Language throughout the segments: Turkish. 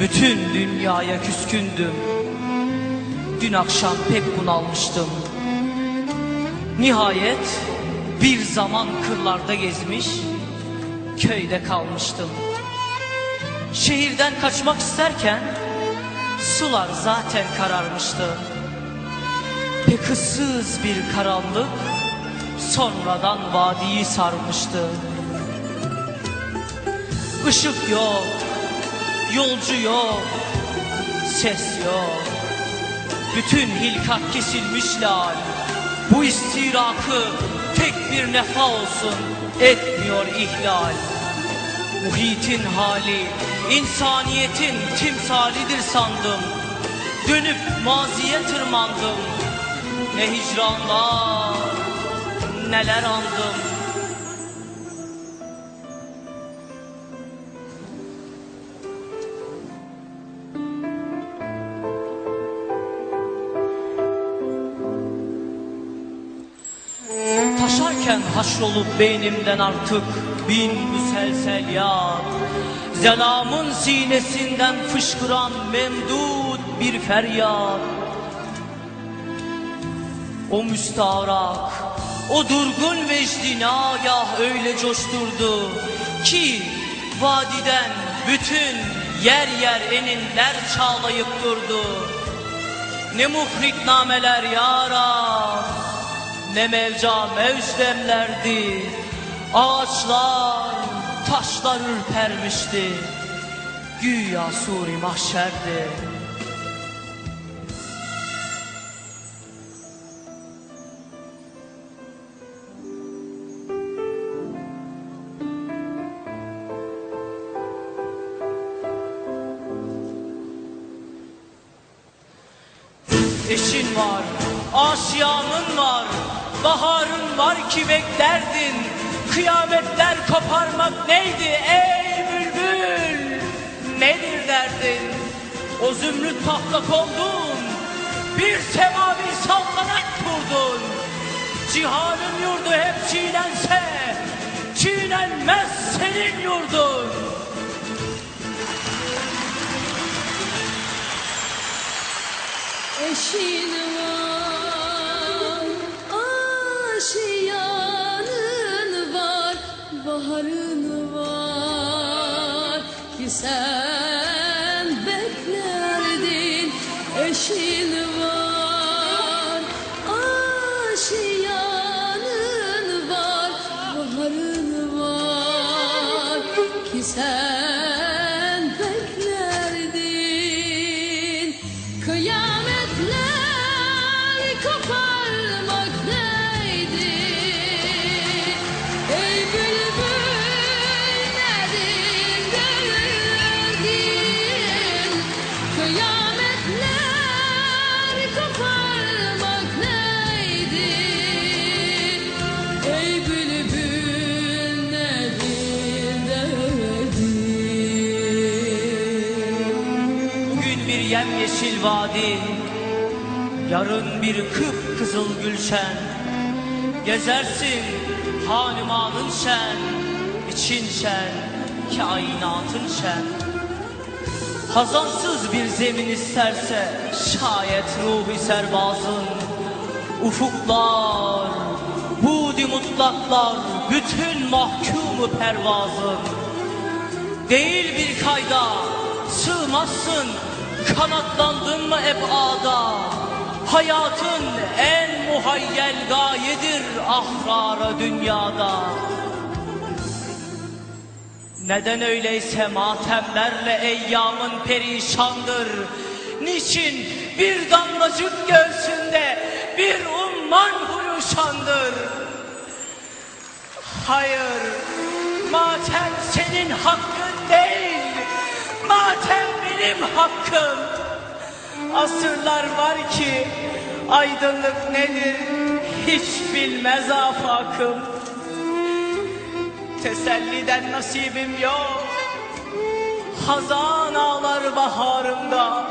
Bütün dünyaya küskündüm. Dün akşam pek bunalmıştım. Nihayet bir zaman kırlarda gezmiş, köyde kalmıştım. Şehirden kaçmak isterken sular zaten kararmıştı. Pek ıssız bir karanlık sonradan vadiyi sarmıştı. Işık yok, yolcu yok, ses yok. Bütün hilkat kesilmiş lal. Bu istirakı tek bir nefa olsun etmiyor ihlal. Muhitin hali, insaniyetin timsalidir sandım. Dönüp maziye tırmandım. Ne hicranlar, neler andım. Taşarken haşrolup beynimden artık bin müselsel yad Zelamın sinesinden fışkıran memdud bir feryat. O müstarak, o durgun vecdi nagah öyle coşturdu Ki vadiden bütün yer yer eninler çağlayıp durdu. Ne muhrik nameler ya Rab ne mevca mevcdemlerdi Ağaçlar, taşlar ürpermişti. Güya suri mahşerdi. Eşin var, aşiyanın var, baharın var ki beklerdin. Kıyametler koparmak neydi ey bülbül? Nedir derdin? O zümrüt tahta kondun, bir semavi saltanat kurdun. Cihanın yurdu hep çiğnense, çiğnenmez senin yurdun. Eşin sen beklerdin. Eşin var, aşiyanın var, baharın var ki sen yemyeşil vadi, yarın bir kıpkızıl gülşen. Gezersin hanimanın şen, için şen, kainatın şen. Hazansız bir zemin isterse şayet ruhi serbazın. Ufuklar, budi mutlaklar, bütün mahkumu pervazın. Değil bir kayda sığmazsın kanatlandın mı ebada Hayatın en muhayyel gayedir ahrara dünyada. Neden öyleyse matemlerle eyyamın perişandır? Niçin bir damlacık göğsünde bir umman huruşandır Hayır, matem senin hakkın değil, matem benim hakkım. Asırlar var ki aydınlık nedir hiç bilmez afakım. Teselliden nasibim yok, hazan ağlar baharımda.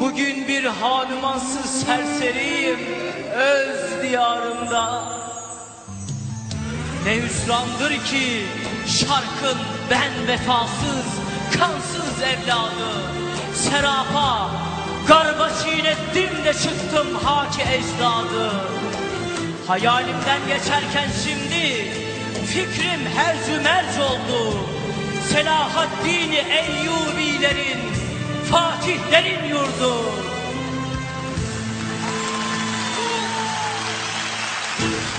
Bugün bir hanumansız serseriyim öz diyarımda. Ne hüsrandır ki şarkın ben vefasız kansız evladı Serapa garba çiğnettim de çıktım haki ecdadı. Hayalimden geçerken şimdi fikrim hercü merc oldu. Selahaddin Eyyubilerin Fatihlerin yurdu.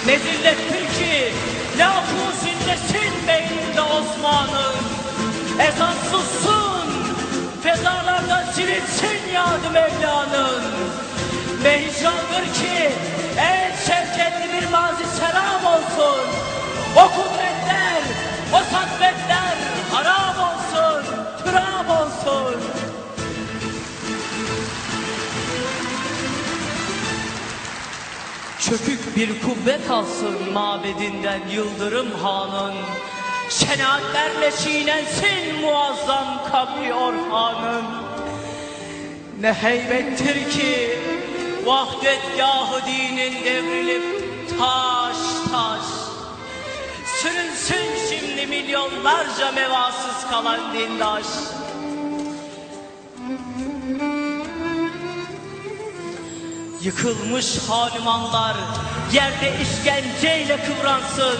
Ne zillettir ki Lafuz Ne hicrandır ki En şevketli bir mazi selam olsun. O kudretler O sadretler Haram olsun Türam olsun. Çökük bir kubbe kalsın mabedinden Yıldırım Han'ın. Şenaatlerle çiğnensin muazzam kabri orhanın. Ne heybettir ki Vahdetgahı dinin devrilip taş taş Sürünsün şimdi milyonlarca mevasız kalan dindaş Yıkılmış hanumanlar yerde işkenceyle kıvransın.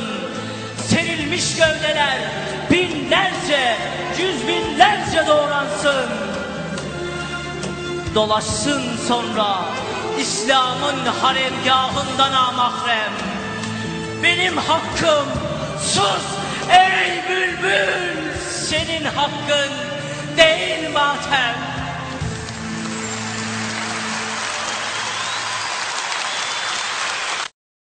Serilmiş gövdeler binlerce, yüz binlerce doğransın. Dolaşsın sonra İslam'ın haremgahında namahrem. Benim hakkım sus ey bülbül, senin hakkın değil matem.